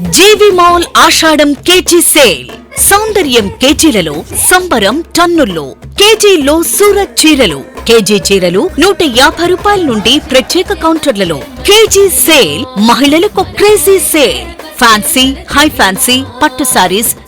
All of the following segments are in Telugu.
జేవి మాల్ ఆషాఢం కేజీ సేల్. సౌందర్యం కేజీలలో సంబరం టన్నుల్లో. కేజీలో సూరత్ చీరలు. కేజీ చీరలు నూట యాభై రూపాయల నుండి ప్రత్యేక కౌంటర్లలో. కేజీ సేల్ మహిళలకు crazy sale. Fancy high fancy పట్టు సారీస్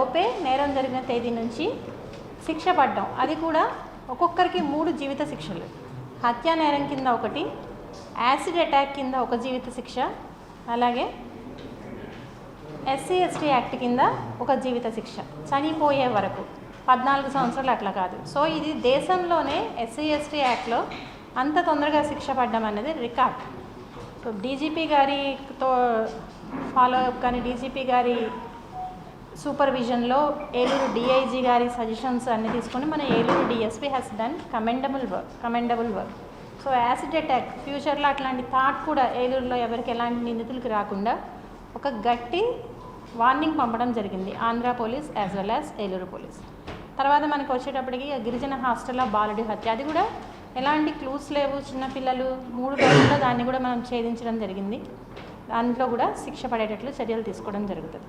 లోపే నేరం జరిగిన తేదీ నుంచి శిక్ష పడ్డాం. అది కూడా ఒక్కొక్కరికి మూడు జీవిత శిక్షలు. హత్యా నేరం కింద ఒకటి యాసిడ్ అటాక్ కింద ఒక జీవిత శిక్ష అలాగే ఎస్సీ ఎస్టీ యాక్ట్ కింద ఒక జీవిత శిక్ష. చనిపోయే వరకు పద్నాలుగు సంవత్సరాలు అట్లా కాదు. సో ఇది దేశంలోనే ఎస్సీ ఎస్టీ యాక్ట్లో అంత తొందరగా శిక్ష పడ్డం అనేది రికార్డ్. సో డీజీపీ గారితో ఫాలో అప్ కానీ డీజీపీ గారి సూపర్విజన్లో ఏలూరు డిఐజీ గారి సజెషన్స్ అన్ని తీసుకొని మన Eluru DSP has done commendable work commendable work so acid attack ఫ్యూచర్లో అట్లాంటి థాట్ కూడా ఏలూరులో ఎవరికి ఎలాంటి నిందితులకి రాకుండా ఒక గట్టి వార్నింగ్ పంపడం జరిగింది Andhra police as well as Eluru police. తర్వాత మనకు వచ్చేటప్పటికి గిరిజన హాస్టల్లో బాలుడి హత్య. అది కూడా ఎలాంటి క్లూస్ లేవు చిన్నపిల్లలు మూడు రోజుల్లో దాన్ని కూడా మనం ఛేదించడం జరిగింది. దాంట్లో కూడా శిక్ష పడేటట్లు చర్యలు తీసుకోవడం జరుగుతుంది.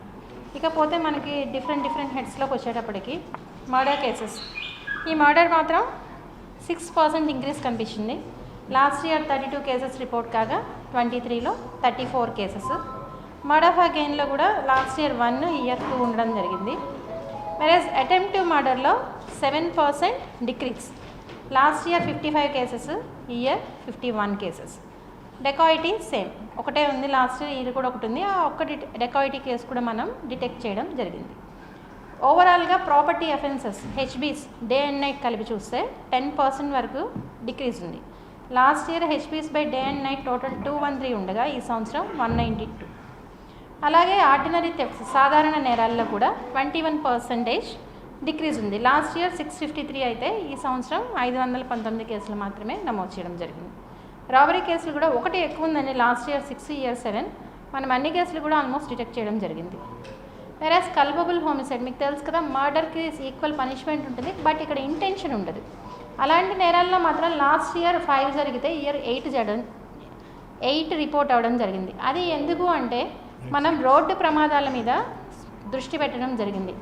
ఇకపోతే మనకి డిఫరెంట్ డిఫరెంట్ హెడ్స్లోకి వచ్చేటప్పటికి మర్డర్ కేసెస్ ఈ మర్డర్ మాత్రం సిక్స్ పర్సెంట్ ఇంక్రీస్ కనిపించింది. Last year thirty two cases report కాగా ట్వంటీ త్రీలో థర్టీ ఫోర్ కేసెస్ మర్డర్ అగైన్లో కూడా last year one year two ఉండడం జరిగింది. Versus attempted మర్డర్లో seven percent decrease last year fifty five cases year fifty one cases dacoity same. ఒకటే ఉంది లాస్ట్ ఇయర్ ఇది కూడా ఒకటి ఉంది. ఆ ఒక్క డెకాయిటీ కేసు కూడా మనం డిటెక్ట్ చేయడం జరిగింది. ఓవరాల్గా property offences HBs day and night కలిపి చూస్తే టెన్ పర్సెంట్ వరకు డిక్రీజ్ ఉంది. Last year HBs by day and night total two one three ఉండగా ఈ సంవత్సరం వన్ నైంటీ టూ. అలాగే ఆర్డినరీ థెఫ్ట్స్ సాధారణ నేరాల్లో కూడా ట్వంటీ వన్ పర్సెంటేజ్ డిక్రీజ్ ఉంది. Last year six fifty three అయితే ఈ సంవత్సరం ఐదు వందల పంతొమ్మిది కేసులు మాత్రమే నమోదు చేయడం జరిగింది. రాబరీ కేసులు కూడా ఒకటి ఎక్కువ ఉందండి last year six year seven. మనం అన్ని కేసులు కూడా ఆల్మోస్ట్ డిటెక్ట్ చేయడం జరిగింది. వెరాస్ కల్పబుల్ హోమిసైడ్ మీకు తెలుసు కదా మర్డర్కి ఈక్వల్ పనిష్మెంట్ ఉంటుంది బట్ ఇక్కడ ఇంటెన్షన్ ఉండదు. అలాంటి నేరాల్లో మాత్రం లాస్ట్ ఇయర్ ఫైవ్ జరిగితే ఇయర్ ఎయిట్ చేయడం ఎయిట్ రిపోర్ట్ అవ్వడం జరిగింది. అది ఎందుకు అంటే మనం రోడ్డు ప్రమాదాల మీద దృష్టి పెట్టడం జరిగింది.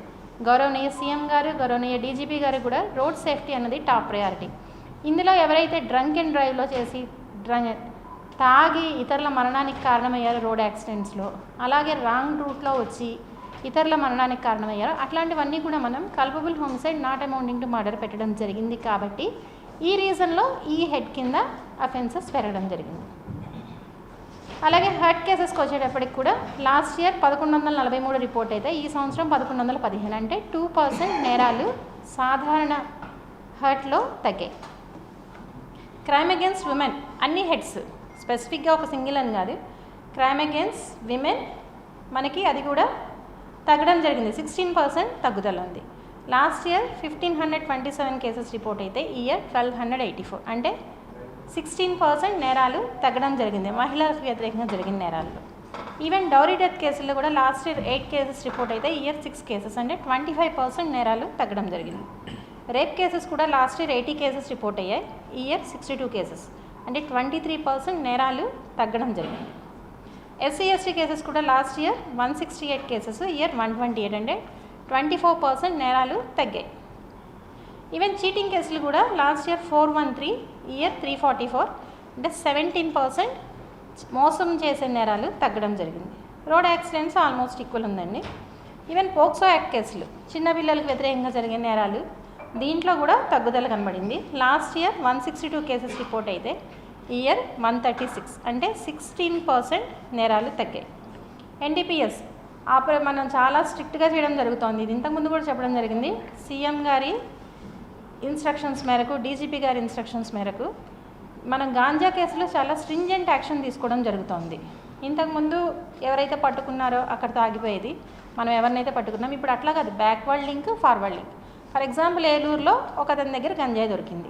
గౌరవనీయ సీఎం గారు గౌరవనీయ డీజీపీ గారు కూడా రోడ్ సేఫ్టీ అన్నది టాప్ ప్రయారిటీ ఇందులో ఎవరైతే డ్రంక్ అండ్ డ్రైవ్లో చేసి తాగి ఇతరుల మరణానికి కారణమయ్యారు రోడ్ యాక్సిడెంట్స్లో. అలాగే రాంగ్ రూట్లో వచ్చి ఇతరుల మరణానికి కారణమయ్యారు. అట్లాంటివన్నీ కూడా మనం culpable homicide not amounting to murder పెట్టడం జరిగింది కాబట్టి ఈ రీజన్లో ఈ హెడ్ కింద అఫెన్సెస్ పెరగడం జరిగింది. అలాగే హర్ట్ కేసెస్కి వచ్చేటప్పటికి కూడా లాస్ట్ ఇయర్ పదకొండు వందల నలభై మూడు రిపోర్ట్ అయితే ఈ సంవత్సరం పదకొండు వందల పదిహేను. అంటే టూ పర్సెంట్ నేరాలు సాధారణ హర్ట్లో తగ్గాయి. క్రైమ్ అగేన్స్ట్ ఉమెన్ అన్ని హెడ్స్ స్పెసిఫిక్గా ఒక సింగిల్ అని కాదు. క్రైమ్ అగేన్స్ట్ విమెన్ మనకి అది కూడా తగ్గడం జరిగింది. సిక్స్టీన్ పర్సెంట్ తగ్గుదల ఉంది. Last year fifteen hundred twenty seven cases report అయితే ఈ year twelve hundred eighty four అంటే సిక్స్టీన్ పర్సెంట్ నేరాలు తగ్గడం జరిగింది. మహిళలకు వ్యతిరేకంగా జరిగిన నేరాల్లో ఈవెన్ డౌరీ డెత్ కేసుల్లో కూడా last year eight cases report అయితే ఇయర్ సిక్స్ కేసెస్ అంటే ట్వంటీ ఫైవ్ పర్సెంట్ నేరాలు తగ్గడం జరిగింది. రేప్ కేసెస్ కూడా last year eighty cases report అయ్యాయి. ఈ ఇయర్ సిక్స్టీ టూ కేసెస్ అంటే ట్వంటీ త్రీ పర్సెంట్ నేరాలు తగ్గడం జరిగింది. ఎస్సీ ఎస్టీ కేసెస్ కూడా last year one sixty eight cases year one twenty eight అంటే ట్వంటీ ఫోర్ పర్సెంట్ నేరాలు తగ్గాయి. ఈవెన్ చీటింగ్ కేసులు కూడా last year four one three year three forty four అంటే సెవెంటీన్ పర్సెంట్ మోసం చేసే నేరాలు తగ్గడం జరిగింది. రోడ్ యాక్సిడెంట్స్ ఆల్మోస్ట్ ఈక్వల్ ఉందండి. ఈవెన్ పోక్సో యాక్ట్ కేసులు చిన్నపిల్లలకు వ్యతిరేకంగా జరిగే నేరాలు దీంట్లో కూడా తగ్గుదల కనబడింది. Last year one sixty two cases report అయితే ఇయర్ వన్ థర్టీ సిక్స్ అంటే సిక్స్టీన్ పర్సెంట్ నేరాలు తగ్గాయి. ఎన్డీపీఎస్ ఆపరే మనం చాలా స్ట్రిక్ట్గా చేయడం జరుగుతోంది. ఇది ఇంతకుముందు కూడా చెప్పడం జరిగింది. సీఎం గారి ఇన్స్ట్రక్షన్స్ మేరకు డీజీపీ గారి ఇన్స్ట్రక్షన్స్ మేరకు మనం గాంజా కేసులో చాలా స్ట్రింజెంట్ యాక్షన్ తీసుకోవడం జరుగుతోంది. ఇంతకుముందు ఎవరైతే పట్టుకున్నారో అక్కడితో ఆగిపోయేది మనం ఎవరినైతే పట్టుకున్నాం ఇప్పుడు అట్లా కాదు. Backward link forward link for example ఏలూరులో ఒక అతని దగ్గర గంజాయి దొరికింది.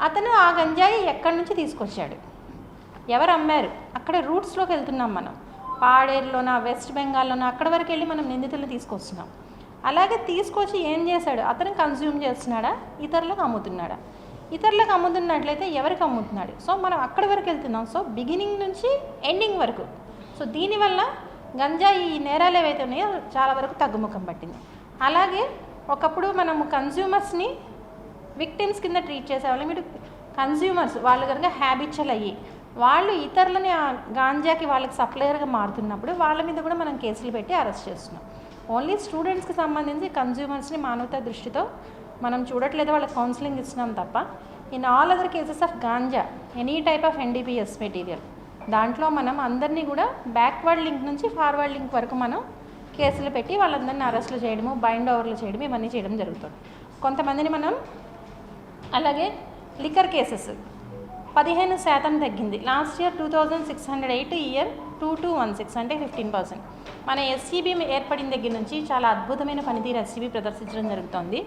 అతను ఆ గంజాయి ఎక్కడి నుంచి తీసుకొచ్చాడు? ఎవరు అమ్మారు? అక్కడ రూట్స్లోకి వెళ్తున్నాం మనం. పాడేరులోన వెస్ట్ బెంగాల్లోన అక్కడ వరకు వెళ్ళి మనం నిందితులను తీసుకొస్తున్నాం. అలాగే తీసుకొచ్చి ఏం చేశాడు? అతను కన్జ్యూమ్ చేస్తున్నాడా? ఇతరులకు అమ్ముతున్నాడా? ఇతరులకు అమ్ముతున్నట్లయితే ఎవరికి అమ్ముతున్నాడు? సో మనం అక్కడి వరకు వెళ్తున్నాం. సో బిగినింగ్ నుంచి ఎండింగ్ వరకు. సో దీనివల్ల గంజాయి ఈ నేరాలు ఏవైతే ఉన్నాయో చాలా వరకు తగ్గుముఖం పట్టింది. అలాగే ఒకప్పుడు మనము కన్జ్యూమర్స్ని విక్టిమ్స్ కింద ట్రీట్ చేసేవాళ్ళం. మీరు కన్జ్యూమర్స్ వాళ్ళు కనుక హ్యాబిచువల్ అయ్యి వాళ్ళు ఇతరులని ఆ గాంజాకి వాళ్ళకి సప్లయర్గా మారుతున్నప్పుడు వాళ్ళ మీద కూడా మనం కేసులు పెట్టి అరెస్ట్ చేస్తున్నాం. ఓన్లీ స్టూడెంట్స్కి సంబంధించి కన్జ్యూమర్స్ని మానవతా దృష్టితో మనం చూడట్లేదు వాళ్ళకి కౌన్సిలింగ్ ఇస్తున్నాం తప్ప. In all other cases of ganja any type of NDPS material దాంట్లో మనం అందరినీ కూడా బ్యాక్వర్డ్ లింక్ నుంచి ఫార్వర్డ్ లింక్ వరకు మనం కేసులు పెట్టి వాళ్ళందరినీ అరెస్టులు చేయడము బైండ్ ఓవర్లు చేయడం ఇవన్నీ చేయడం జరుగుతుంది. కొంతమందిని మనం అలాగే లిక్కర్ కేసెస్ పదిహేను శాతం తగ్గింది. Last year two thousand six hundred eight year two two one six అంటే ఫిఫ్టీన్ పర్సెంట్ మన ఎస్సీబీ ఏర్పడిన దగ్గర నుంచి చాలా అద్భుతమైన పనితీరు ఎస్సీబీ ప్రదర్శించడం జరుగుతోంది.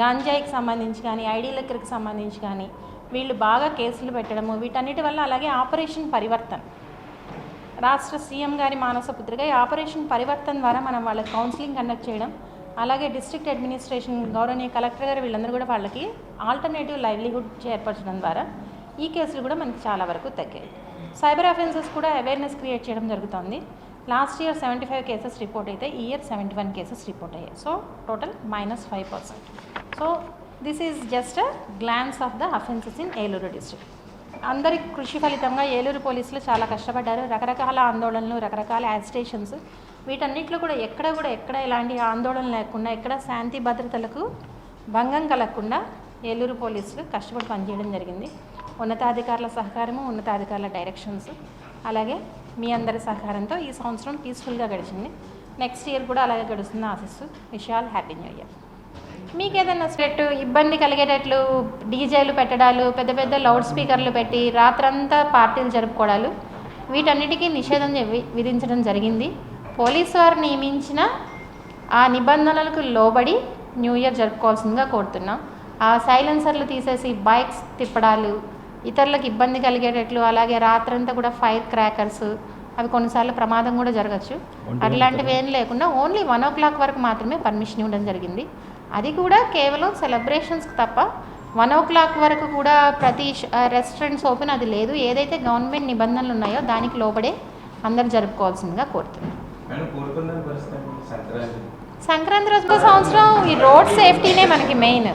గాంజాయికి సంబంధించి కానీ ఐడి లిక్కర్కి సంబంధించి కానీ వీళ్ళు బాగా కేసులు పెట్టడము వీటన్నిటి వల్ల అలాగే ఆపరేషన్ పరివర్తన్. రాష్ట్ర సీఎం గారి మానస పుత్రిక. ఈ ఆపరేషన్ పరివర్తన ద్వారా మనం వాళ్ళకి కౌన్సిలింగ్ కండక్ట్ చేయడం అలాగే డిస్ట్రిక్ట్ అడ్మినిస్ట్రేషన్ గౌరవనీయ కలెక్టర్ గారు వీళ్ళందరూ కూడా వాళ్ళకి ఆల్టర్నేటివ్ లైవ్లీహుడ్ ఏర్పరచడం ద్వారా ఈ కేసులు కూడా మనకి చాలా వరకు తగ్గాయి. సైబర్ అఫెన్సెస్ కూడా అవేర్నెస్ క్రియేట్ చేయడం జరుగుతుంది. Last year seventy five cases report అయితే ఈ year seventy one cases report అయ్యాయి. So total minus five percent. So this is just a glance of the offences in Eluru district. అందరి కృషి ఫలితంగా ఏలూరు పోలీసులు చాలా కష్టపడ్డారు. రకరకాల ఆందోళనలు రకరకాల యాజిటేషన్స్ వీటన్నిటిలో కూడా ఎక్కడ కూడా ఎక్కడ ఎలాంటి ఆందోళన లేకుండా ఎక్కడ శాంతి భద్రతలకు భంగం కలగకుండా ఏలూరు పోలీసులు కష్టపడి పనిచేయడం జరిగింది. ఉన్నతాధికారుల సహకారము ఉన్నతాధికారుల డైరెక్షన్స్ అలాగే మీ అందరి సహకారంతో ఈ సంవత్సరం పీస్ఫుల్గా గడిచింది. నెక్స్ట్ ఇయర్ కూడా అలాగే గడుస్తుంది ఆశిస్తూ విషయాలు హ్యాపీ న్యూ ఇయర్ మీకు ఏదైనా స్వెట్ ఇబ్బంది కలిగేటట్లు డీజేలు పెట్టడాలు పెద్ద పెద్ద లౌడ్ స్పీకర్లు పెట్టి రాత్రంతా పార్టీలు జరుపుకోవడాలు వీటన్నిటికీ నిషేధం విధించడం జరిగింది. పోలీసు వారు నియమించిన ఆ నిబంధనలకు లోబడి న్యూ ఇయర్ జరుపుకోవాల్సిందిగా కోరుతున్నాం. ఆ సైలెన్సర్లు తీసేసి బైక్స్ తిప్పడాలు ఇతరులకు ఇబ్బంది కలిగేటట్లు అలాగే రాత్రంతా కూడా ఫైర్ క్రాకర్స్ అవి కొన్నిసార్లు ప్రమాదం కూడా జరగచ్చు. అట్లాంటివి ఏం లేకుండా ఓన్లీ వన్ ఓ క్లాక్ వరకు మాత్రమే పర్మిషన్ ఇవ్వడం జరిగింది. అది కూడా కేవలం సెలబ్రేషన్స్కి తప్ప వన్ ఓ క్లాక్ వరకు కూడా ప్రతి రెస్టారెంట్స్ ఓపెన్ అది లేదు. ఏదైతే గవర్నమెంట్ నిబంధనలు ఉన్నాయో దానికి లోబడే అందరు జరుపుకోవాల్సిందిగా కోరుతున్నాను. సంక్రాంతి. రోజు సంవత్సరం ఈ రోడ్ సేఫ్టీనే మనకి మెయిన్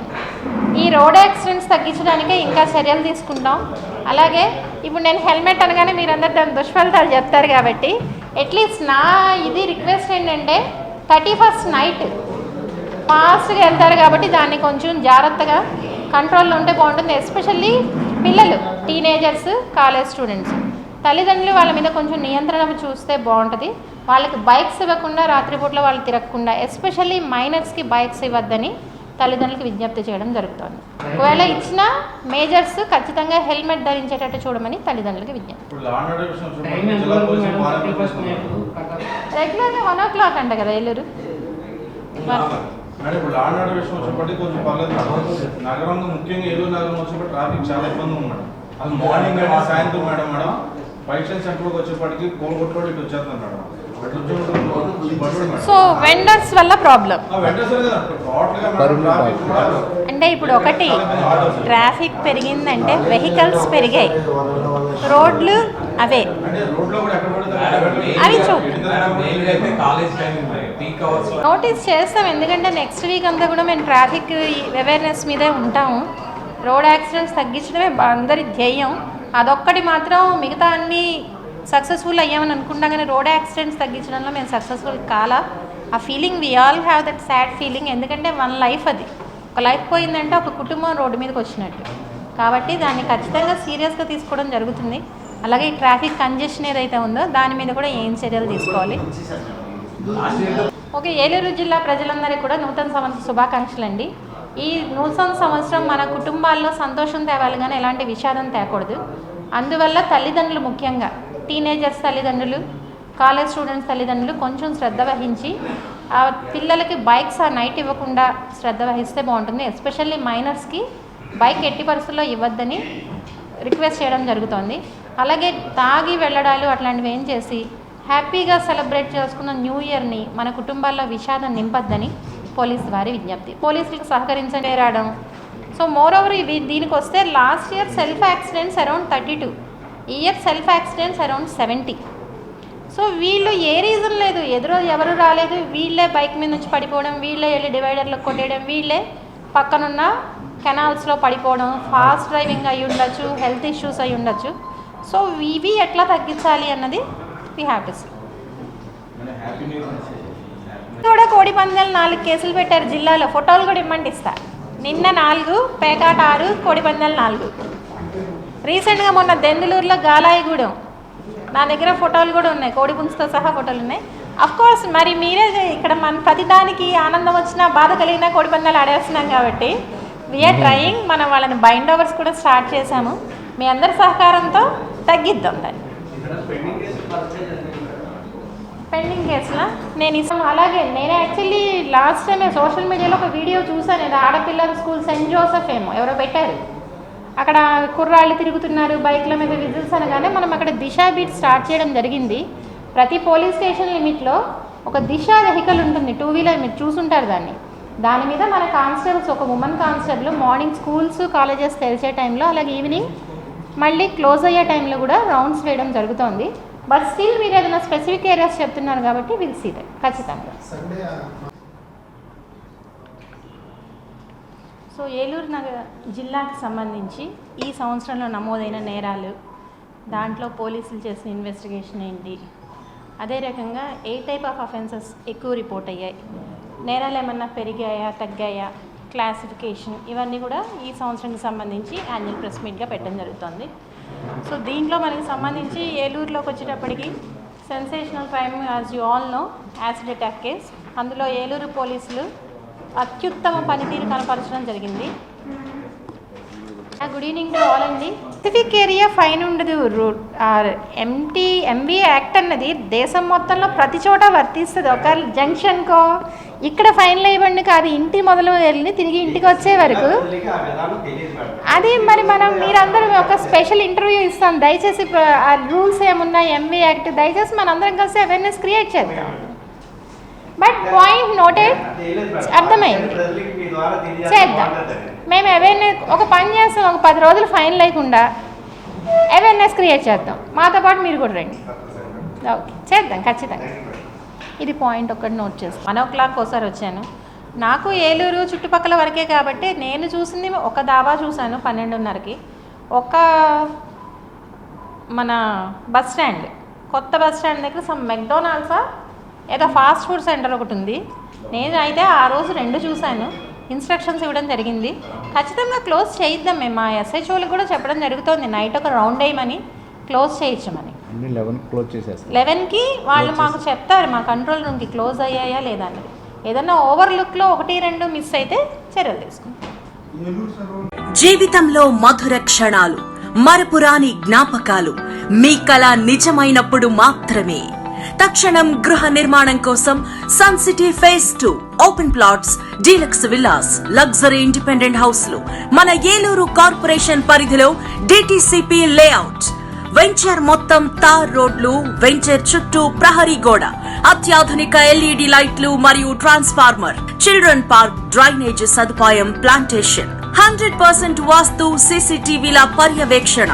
ఈ రోడ్ యాక్సిడెంట్స్ తగ్గించడానికే ఇంకా చర్యలు తీసుకుంటాం. అలాగే ఇప్పుడు నేను హెల్మెట్ అనగానే మీరందరూ దాని దుష్ఫలితాలు చెప్తారు కాబట్టి అట్లీస్ట్ నా ఇది రిక్వెస్ట్ ఏంటంటే థర్టీ ఫస్ట్ నైట్ ఫాస్ట్గా వెళ్తారు కాబట్టి దాన్ని కొంచెం జాగ్రత్తగా కంట్రోల్లో ఉంటే బాగుంటుంది ఎస్పెషల్లీ పిల్లలు టీనేజర్స్ కాలేజ్ స్టూడెంట్స్. తల్లిదండ్రులు వాళ్ళ మీద కొంచెం నియంత్రణ చూస్తే బాగుంటుంది. వాళ్ళకి బైక్స్ ఇవ్వకుండా రాత్రిపూట్ల వాళ్ళు తిరగకుండా ఎస్పెషల్లీ మైనర్స్కి బైక్స్ ఇవ్వద్దని తల్లిదండ్రులకు విజ్ఞప్తి చేయడం జరుగుతుంది. ఒకవేళ ఇచ్చిన మేజర్స్ ఖచ్చితంగా హెల్మెట్ ధరించేటట్టు చూడమని తల్లిదండ్రులకు విజ్ఞప్తి. రెగ్యులర్గా వన్ ఓ క్లాక్ అంట కదా ఏలూరు? మేడం ఇప్పుడు ఆర్డర్ విషయం వచ్చేప్పటికి కొంచెం పర్లేదు. నగరంలో ముఖ్యంగా ఏలూరు నగరం వచ్చేప్పటికి ట్రాఫిక్ చాలా ఇబ్బంది ఉంది మేడం అది మార్నింగ్ అంటే సాయంత్రం మేడం మేడం. పరీక్షల సెంటర్కి వచ్చేప్పటికి కోల్గొట్టుకోవడం ఇటు వచ్చేస్తాం మేడం. సో వెండర్స్ వల్ల ప్రాబ్లం అంటే ఇప్పుడు ఒకటి ట్రాఫిక్ పెరిగిందంటే వెహికల్స్ పెరిగాయి. రోడ్లు అవే. అవి నోటీస్ చేస్తాం. ఎందుకంటే నెక్స్ట్ వీక్ అంతా కూడా మేము ట్రాఫిక్ అవేర్నెస్ మీదే ఉంటాము. రోడ్ యాక్సిడెంట్స్ తగ్గించడమే అందరి ధ్యేయం. అదొక్కటి మాత్రం మిగతా అన్ని సక్సెస్ఫుల్ అయ్యామని అనుకుంటాం. కానీ రోడ్ యాక్సిడెంట్స్ తగ్గించడంలో మేము సక్సెస్ఫుల్ కాలా. ఆ feeling we all have that sad feeling ఎందుకంటే వన్ లైఫ్ అది. ఒక లైఫ్ పోయిందంటే ఒక కుటుంబం రోడ్డు మీదకి వచ్చినట్టు. కాబట్టి దాన్ని ఖచ్చితంగా సీరియస్గా తీసుకోవడం జరుగుతుంది. అలాగే ఈ ట్రాఫిక్ కంజెషన్ ఏదైతే ఉందో దాని మీద కూడా ఏం చర్యలు తీసుకోవాలి? ఓకే ఏలూరు జిల్లా ప్రజలందరికీ కూడా నూతన సంవత్సర శుభాకాంక్షలు అండి ఈ నూతన సంవత్సరం మన కుటుంబాల్లో సంతోషం తేవాలి కానీ ఎలాంటి విషాదం తేకూడదు. అందువల్ల తల్లిదండ్రులు ముఖ్యంగా టీనేజర్స్ తల్లిదండ్రులు కాలేజ్ స్టూడెంట్స్ తల్లిదండ్రులు కొంచెం శ్రద్ధ వహించి ఆ పిల్లలకి బైక్స్ ఆ నైట్ ఇవ్వకుండా శ్రద్ధ వహిస్తే బాగుంటుంది. ఎస్పెషల్లీ మైనర్స్కి బైక్ ఎట్టి పరిస్థితుల్లో ఇవ్వద్దని రిక్వెస్ట్ చేయడం జరుగుతోంది. అలాగే తాగి వెళ్ళడాలు అట్లాంటివి ఏం చేసి హ్యాపీగా సెలబ్రేట్ చేసుకున్న న్యూ ఇయర్ని మన కుటుంబాల్లో విషాదం నింపద్దని పోలీస్ వారి విజ్ఞప్తి. పోలీసులకు సహకరించండి రావడం. సో మోర్ ఓవర్ ఇవి దీనికి వస్తే last year self accidents around thirty two year self accidents around seventy so వీళ్ళు ఏ రీజన్ లేదు. ఎదురు ఎవరు రాలేదు. వీళ్ళే బైక్ మీద నుంచి పడిపోవడం వీళ్ళే వెళ్ళి డివైడర్లో కొట్టేయడం వీళ్ళే పక్కనున్న కెనాల్స్లో పడిపోవడం ఫాస్ట్ డ్రైవింగ్ అయి ఉండొచ్చు హెల్త్ ఇష్యూస్ అయి ఉండొచ్చు. సో ఇవి ఎట్లా తగ్గించాలి అన్నది వీ హ్యావ్ టు సీ కూడా కోడి పందాలు నాలుగు కేసులు పెట్టారు జిల్లాలో. ఫోటోలు కూడా ఇమ్మండి ఇస్తా. నిన్న నాలుగు పేకాట ఆరు కోడి పందాలు నాలుగు. రీసెంట్గా మొన్న దెందులూరులో గాలాయిగూడెం. నా దగ్గర ఫోటోలు కూడా ఉన్నాయి. కోడి పుంజుతో సహా ఫోటోలు ఉన్నాయి. అఫ్ కోర్స్ మరి మీరే ఇక్కడ మన ప్రతిదానికి ఆనందం వచ్చినా బాధ కలిగినా కోడి పందాలు ఆడేస్తున్నాం కాబట్టి వీఆర్ ట్రయింగ్ మనం వాళ్ళని బైండ్ ఓవర్స్ కూడా స్టార్ట్ చేశాము. మీ అందరి సహకారంతో తగ్గిద్దాం దాన్ని పెండింగ్ కేసులా? నేను ఇస్తాం అలాగే నేను యాక్చువల్లీ లాస్ట్ టైం సోషల్ మీడియాలో ఒక వీడియో చూసాను ఇది ఆడపిల్లల స్కూల్ సెయింట్ జోసెఫ్ ఏమో ఎవరో పెట్టారు. అక్కడ కుర్రాళ్ళు తిరుగుతున్నారు బైక్ల మీద విజిల్స్ అనగానే మనం అక్కడ దిశ బీట్ స్టార్ట్ చేయడం జరిగింది. ప్రతి పోలీస్ స్టేషన్ లిమిట్లో ఒక దిశ వెహికల్ ఉంటుంది టూ వీలర్ మీరు చూసుంటారు దాన్ని. దాని మీద మన కానిస్టేబుల్స్ ఒక women constable morning schools colleges తెరిచే టైంలో అలాగే ఈవినింగ్ మళ్ళీ క్లోజ్ అయ్యే టైంలో కూడా రౌండ్స్ వేయడం జరుగుతోంది. బట్ స్టిల్ మీరు ఏదైనా స్పెసిఫిక్ ఏరియాస్ చెప్తున్నారు కాబట్టి విల్ సీ దట్ ఖచ్చితంగా. సో ఏలూరు నగర జిల్లాకి సంబంధించి ఈ సంవత్సరంలో నమోదైన నేరాలు దాంట్లో పోలీసులు చేసిన ఇన్వెస్టిగేషన్ ఏంటి? అదే రకంగా ఏ టైప్ ఆఫ్ అఫెన్సెస్ ఎక్కువ రిపోర్ట్ అయ్యాయి? నేరాలు ఏమన్నా పెరిగాయా తగ్గాయా? క్లాసిఫికేషన్ ఇవన్నీ కూడా ఈ సంవత్సరానికి సంబంధించి యాన్యువల్ ప్రెస్ మీట్గా పెట్టడం జరుగుతుంది. సో దీంట్లో మనకి సంబంధించి ఏలూరులోకి వచ్చేటప్పటికి sensational crime as you all know acid attack case అందులో ఏలూరు పోలీసులు అత్యుత్తమ పనితీరు కనపరచడం జరిగింది. గుడ్ ఈవినింగ్ టు ఆల్ అండి. స్పెసిఫిక్ ఏరియా ఫైన్ ఉండదు route R MT MB act అన్నది దేశం మొత్తంలో ప్రతి చోట వర్తిస్తుంది. ఒక జంక్షన్కో ఇక్కడ ఫైనల్ ఇవ్వండి కాదు ఇంటి మొదలు వెళ్ళి తిరిగి ఇంటికి వచ్చే వరకు. అది మరి మనం మీరందరూ ఒక స్పెషల్ ఇంటర్వ్యూ ఇస్తాం. దయచేసి ఆ రూల్స్ ఏమున్నాయి? ఎంబీ యాక్ట్ దయచేసి మనందరం కలిసి అవేర్నెస్ క్రియేట్ చేద్దాం. బట్ పాయింట్ నోటెడ్ అర్థమైంది. చేద్దాం. మేము అవేర్నెస్ ఒక పని చేస్తాం. ఒక పది రోజులు ఫైన్ లేకుండా అవేర్నెస్ క్రియేట్ చేద్దాం. మాతో పాటు మీరు కూడా రండి. ఓకే. చేద్దాం ఖచ్చితంగా. ఇది పాయింట్ ఒకటి నోట్ చేస్తాం వన్ ఓ క్లాక్ ఒకసారి వచ్చాను. నాకు ఏలూరు చుట్టుపక్కల వరకే కాబట్టి నేను చూసింది ఒక దాబా చూశాను పన్నెండున్నరకి. ఒక మన బస్ స్టాండ్ కొత్త బస్ స్టాండ్ దగ్గర సమ్ మెక్డోనాల్డ్సా ఏదో ఫాస్ట్ ఫుడ్ సెంటర్ ఒకటి ఉంది. నేను అయితే ఆ రోజు రెండు చూశాను. ఇన్స్ట్రక్షన్స్ ఇవ్వడం జరిగింది. ఖచ్చితంగా క్లోజ్ చేయిద్దాం మేము. మా ఎస్హెచ్ఓలకు కూడా చెప్పడం జరుగుతుంది. నైట్ ఒక రౌండ్ వేయమని క్లోజ్ చేయించమని. అన్ని లెవెన్ క్లోజ్ చేసేస్తాం. లెవెన్కి వాళ్ళు మాకు చెప్తారు మా కంట్రోల్ రూమ్కి క్లోజ్ అయ్యాయా లేదా అన్నది ఏదన్నా ఓవర్లుక్లో ఒకటి రెండు మిస్ అయితే చర్యలు తీసుకుంటాం. జీవితంలో మధుర క్షణాలు మరపురాని జ్ఞాపకాలు మీ కళ నిజమైనప్పుడు మాత్రమే. తక్షణం గృహ నిర్మాణం కోసం sun city phase two open plots deluxe villas luxury independent హౌస్లు మన ఏలూరు కార్పొరేషన్ పరిధిలో డిటిసిపి లేఅవుట్. వెంచర్ మొత్తం తార్ రోడ్లు వెంచర్ చుట్టూ ప్రహరీ గోడ అత్యాధునిక ఎల్ఈడి లైట్లు మరియు ట్రాన్స్ఫార్మర్ చిల్డ్రన్ పార్క్ డ్రైనేజ్ సదుపాయం ప్లాంటేషన్. హండ్రెడ్ పర్సెంట్ వాస్తు సీసీటీవీల పర్యవేక్షణ.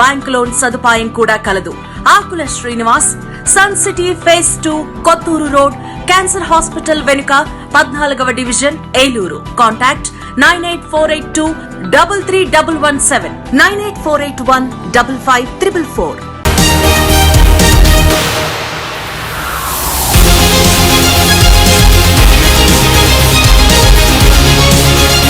బ్యాంక్ లోన్ సదుపాయం కూడా కలదు. Akula Srinivas sun city phase two Kothuru road cancer hospital వెనుక పద్నాలుగవ division Eluru. Contact nine eight four eight two double three double one seven nine eight four eight one double five triple four.